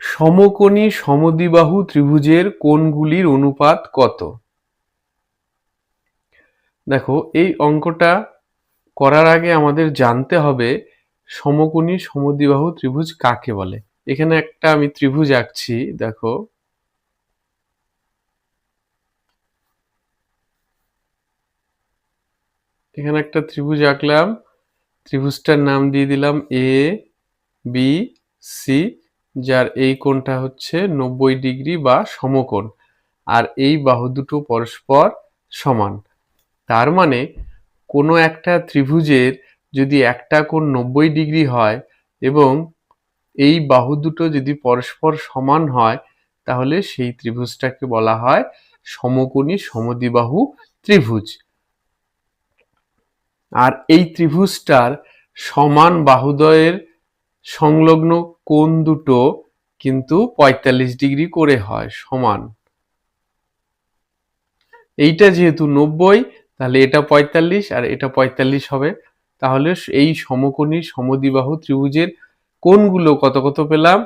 সমকোণী সমদ্বিবাহু ত্রিভুজের কোণগুলির অনুপাত কত? দেখো, এই অঙ্কটা করার আগে আমাদের জানতে হবে সমকোণী সমদ্বিবাহু ত্রিভুজ কাকে বলে? এখানে একটা আমি ত্রিভুজ আঁকছি, দেখো। এখানে একটা ত্রিভুজ আঁকলাম, ত্রিভুজটার নাম দিয়ে দিলাম এ বি সি যার এই কোণটা হচ্ছে নব্বই ডিগ্রি বা সমকোণ, আর এই বাহু দুটো পরস্পর সমান। তার মানে কোনো একটা ত্রিভুজের যদি একটা কোণ নব্বই ডিগ্রি হয় এবং এই বাহু দুটো যদি পরস্পর সমান হয়, তাহলে সেই ত্রিভুজটাকে বলা হয় সমকোণী সমদ্বিবাহু ত্রিভুজ। আর এই ত্রিভুজটার সমান বাহুদ্বয়ের সংলগ্ন কোণ দুটো কিন্তু পঁয়তাল্লিশ ডিগ্রি করে হয়, সমান। এইটা যেহেতু নব্বই, তাহলে এটা পঁয়তাল্লিশ আর এটা পঁয়তাল্লিশ হবে। তাহলে এই সমকোণী সমদ্বিবাহু ত্রিভুজের কোণগুলো কত কত পেলাম?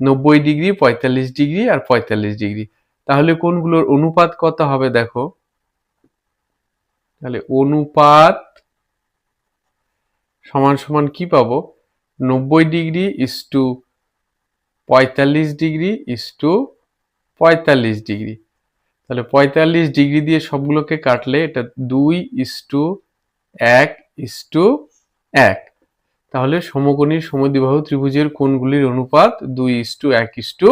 নব্বই ডিগ্রি, পঁয়তাল্লিশ ডিগ্রি আর পঁয়তাল্লিশ ডিগ্রি। তাহলে কোনগুলোর অনুপাত কত হবে দেখো? তাহলে অনুপাত সমান সমান কি পাবো? নব্বই ডিগ্রি ইস টু পঁয়তাল্লিশ ডিগ্রি ইস টু পঁয়তাল্লিশ ডিগ্রি। তাহলে পঁয়তাল্লিশ ডিগ্রি দিয়ে সবগুলোকে কাটলে এটা দুই ইস টু এক ইস টু এক। তাহলে সমকোণী সমদ্বিবাহু ত্রিভুজের কোণগুলির অনুপাত দুই ইস টু এক ইস টু